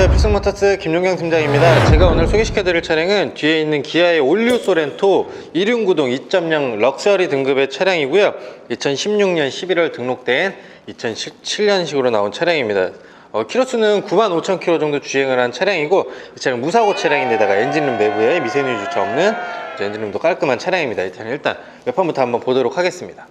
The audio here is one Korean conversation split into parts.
안녕하세요. 픽스모터스 김용경 팀장입니다. 제가 오늘 소개시켜드릴 차량은 뒤에 있는 기아의 올류 소렌토 1륜구동 2.0 럭셔리 등급의 차량이고요. 2016년 11월 등록된 2017년식으로 나온 차량입니다. 어, 키로수는 9만 5천 킬로 정도 주행을 한 차량이고 이 차량 무사고 차량인데다가 엔진룸 내부에 미세누이 주차 없는 엔진룸도 깔끔한 차량입니다. 이 차량 일단 몇 판부터 한번 보도록 하겠습니다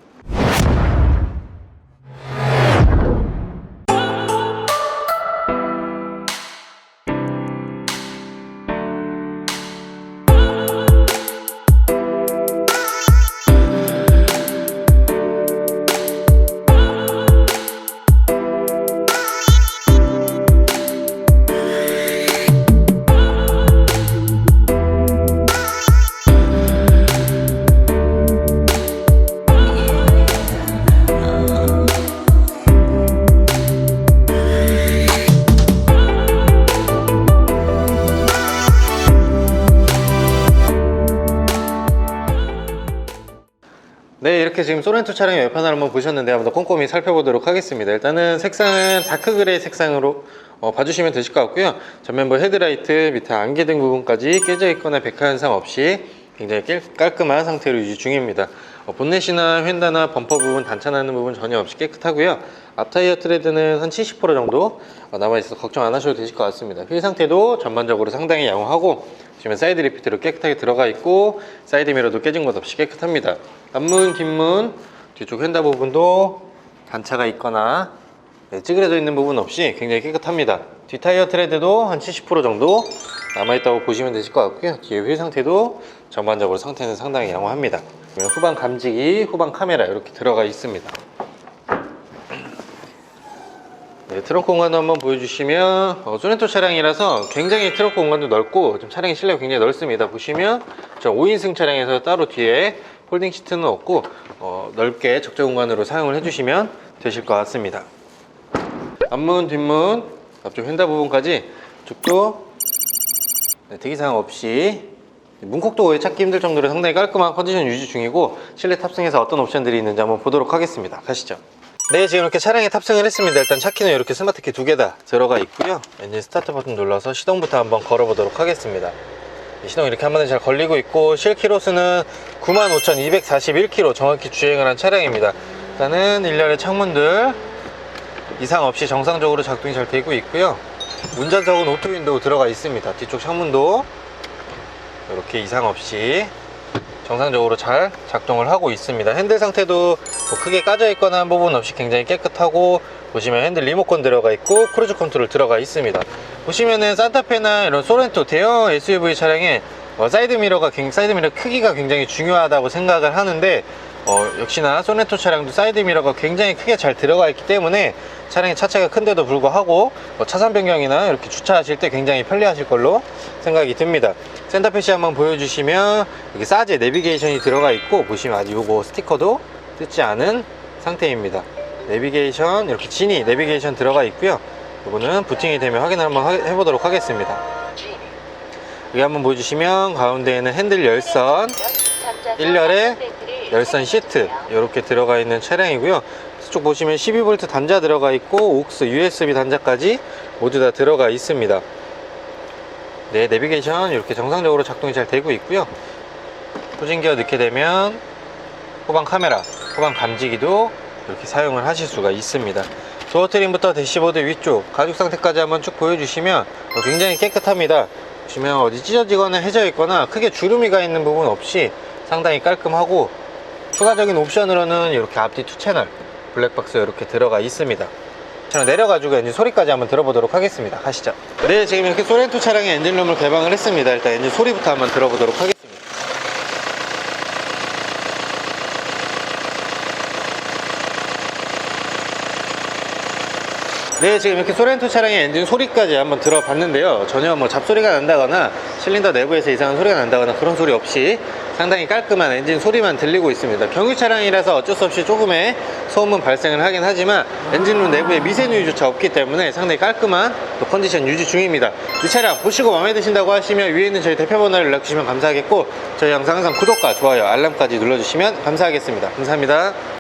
네 이렇게 지금 소렌토 차량의 외판을 한번 보셨는데 한번 더 꼼꼼히 살펴보도록 하겠습니다. 일단은 색상은 다크 그레이 색상으로 어, 봐주시면 되실 것 같고요. 전면부 헤드라이트 밑에 안개등 부분까지 깨져 있거나 백화 현상 없이 굉장히 깔- 깔끔한 상태로 유지 중입니다. 어, 본넷이나 휀다나 범퍼 부분 단차나는 부분 전혀 없이 깨끗하고요. 앞타이어 트레드는 한 70% 정도 어, 남아있어서 걱정 안 하셔도 되실 것 같습니다. 휠 상태도 전반적으로 상당히 양호하고 지금 사이드 리피트로 깨끗하게 들어가 있고 사이드 미러도 깨진 것 없이 깨끗합니다 앞문 뒷문 뒤쪽 휀다 부분도 단차가 있거나 네, 찌그러져 있는 부분 없이 굉장히 깨끗합니다. 뒷타이어 트레드도 한 70% 정도 남아있다고 보시면 되실 것 같고요. 뒤에 휠 상태도 전반적으로 상태는 상당히 양호합니다. 후방 감지기, 후방 카메라 이렇게 들어가 있습니다. 네, 트렁크 공간도 한번 보여주시면 어, 소렌토 차량이라서 굉장히 트렁크 공간도 넓고 좀 차량의 실내가 굉장히 넓습니다. 보시면 저 5인승 차량에서 따로 뒤에 폴딩 시트는 없고 어, 넓게 적재 공간으로 사용을 해주시면 되실 것 같습니다. 앞문 뒷문 앞쪽 휀다 부분까지 쪽도 네, 특이사항 없이 문콕도 거의 찾기 힘들 정도로 상당히 깔끔한 컨디션 유지 중이고 실내 탑승해서 어떤 옵션들이 있는지 한번 보도록 하겠습니다. 가시죠. 네 지금 이렇게 차량에 탑승을 했습니다. 일단 차키는 이렇게 스마트키 두 개 다 들어가 있고요. 엔진 스타트 버튼 눌러서 시동부터 한번 걸어보도록 하겠습니다. 이 시동 이렇게 한 번에 잘 걸리고 있고 실키로수는 95,241km 정확히 주행을 한 차량입니다. 일단은 일렬의 창문들 이상 없이 정상적으로 작동이 잘 되고 있고요. 운전석은 오토 윈도우 들어가 있습니다. 뒤쪽 창문도 이렇게 이상 없이 정상적으로 잘 작동을 하고 있습니다. 핸들 상태도 뭐 크게 까져 있거나 한 부분 없이 굉장히 깨끗하고 보시면 핸들 리모컨 들어가 있고 크루즈 컨트롤 들어가 있습니다 보시면은 산타페나 이런 소렌토 대형 SUV 차량에 어, 사이드 미러가 굉- 사이드 미러 크기가 굉장히 중요하다고 생각을 하는데 어, 역시나 소렌토 차량도 사이드 미러가 굉장히 크게 잘 들어가 있기 때문에 차량의 차체가 큰데도 불구하고 뭐 차선 변경이나 이렇게 주차하실 때 굉장히 편리하실 걸로 생각이 듭니다. 센터페시 한번 보여주시면 여기 사제 내비게이션이 들어가 있고 보시면 아직 요거 스티커도 뜯지 않은 상태입니다. 내비게이션 이렇게 진이 내비게이션 들어가 있고요. 요거는 부팅이 되면 확인을 한번 하- 해보도록 하겠습니다. 여기 한번 보여주시면 가운데에는 핸들 열선 1열에 열선 시트 이렇게 들어가 있는 차량이고요 쪽 보시면 12V 단자 들어가 있고 옥스 USB 단자까지 모두 다 들어가 있습니다 네 내비게이션 이렇게 정상적으로 작동이 잘 되고 있고요 후진기어 넣게 되면 후방 카메라 후방 감지기도 이렇게 사용을 하실 수가 있습니다. 도어 트림부터 대시보드 위쪽 가죽 상태까지 한번 쭉 보여주시면 어, 굉장히 깨끗합니다. 보시면 어디 찢어지거나 해져 있거나 크게 주름이 가 있는 부분 없이 상당히 깔끔하고 추가적인 옵션으로는 이렇게 앞뒤 투 채널 블랙박스 이렇게 들어가 있습니다. 저는 내려가지고 엔진 소리까지 한번 들어보도록 하겠습니다. 가시죠. 네 지금 이렇게 소렌토 차량의 엔진룸을 개방을 했습니다. 일단 엔진 소리부터 한번 들어보도록 하겠습니다 네 지금 이렇게 소렌토 차량의 엔진 소리까지 한번 들어봤는데요. 전혀 뭐 잡소리가 난다거나 실린더 내부에서 이상한 소리가 난다거나 그런 소리 없이 상당히 깔끔한 엔진 소리만 들리고 있습니다. 경유 차량이라서 어쩔 수 없이 조금의 소음은 발생을 하긴 하지만 엔진룸 내부에 미세누이조차 없기 때문에 상당히 깔끔한 또 컨디션 유지 중입니다. 이 차량 보시고 마음에 드신다고 하시면 위에 있는 저희 대표 번호를 연락주시면 감사하겠고 저희 영상 항상 구독과 좋아요 알람까지 눌러주시면 감사하겠습니다. 감사합니다